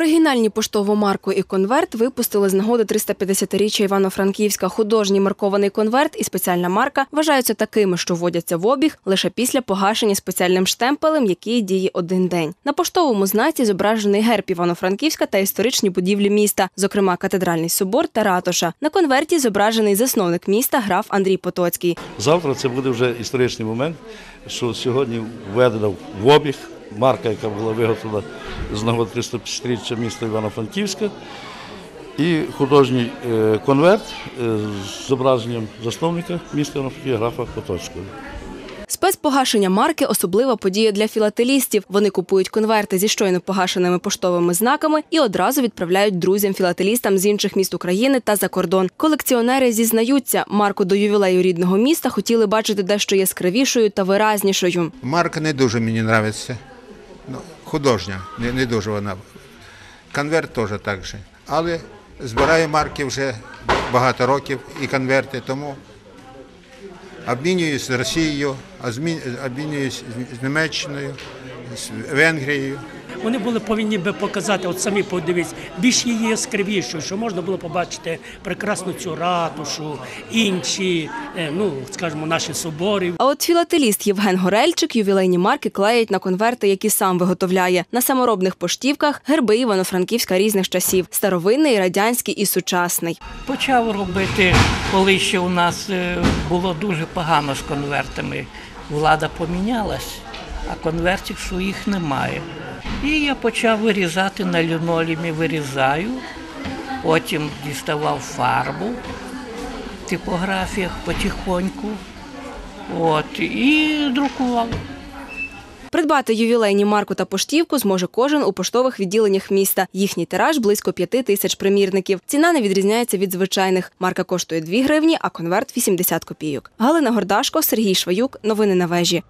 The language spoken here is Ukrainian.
Оригінальні поштову марку і конверт випустили з нагоди 350-річчя Івано-Франківська. Художній маркований конверт і спеціальна марка вважаються такими, що вводяться в обіг лише після погашення спеціальним штемпелем, який діє один день. На поштовому знаці зображений герб Івано-Франківська та історичні будівлі міста, зокрема катедральний собор та ратуша. На конверті зображений засновник міста граф Андрій Потоцький. Завтра це буде вже історичний момент, що сьогодні введена в обіг марка, яка була виготовлена з нагоди 350-річчя міста Івано-Франківська, і художній е, конверт е, з зображенням засновника міста Івано-Франківська графа Потоцького. Спецпогашення марки особлива подія для філателістів. Вони купують конверти зі щойно погашеними поштовими знаками і одразу відправляють друзям-філателістам з інших міст України та за кордон. Колекціонери зізнаються, марку до ювілею рідного міста хотіли бачити дещо яскравішою та виразнішою. Марка не дуже мені подобається. Ну, художня, не, не дуже вона. Конверт теж так же. Але збираю марки вже багато років і конверти, тому обмінююсь з Росією, обмін- обмінююсь з Німеччиною, з Венгрією. Вони були повинні би показати, от самі подивіться, більш її яскравішою, що можна було побачити прекрасну цю ратушу, інші, е, ну скажімо, наші собори. А от філателіст Євген Горельчик ювілейні марки клеїть на конверти, які сам виготовляє. На саморобних поштівках герби Івано-Франківська різних часів: старовинний, радянський і сучасний. Почав робити, коли ще у нас е, було дуже погано з конвертами. Влада помінялась, а конвертів своїх немає. І я почав вирізати на лінолімі, вирізаю, потім діставав фарбу в типографіях потихоньку. От, і друкував. Придбати ювілейні марку та поштівку зможе кожен у поштових відділеннях міста. Їхній тираж близько п'яти тисяч примірників. Ціна не відрізняється від звичайних. Марка коштує 2 гривні, а конверт 80 копійок. Галина Гордашко, Сергій Шваюк. Новини на вежі.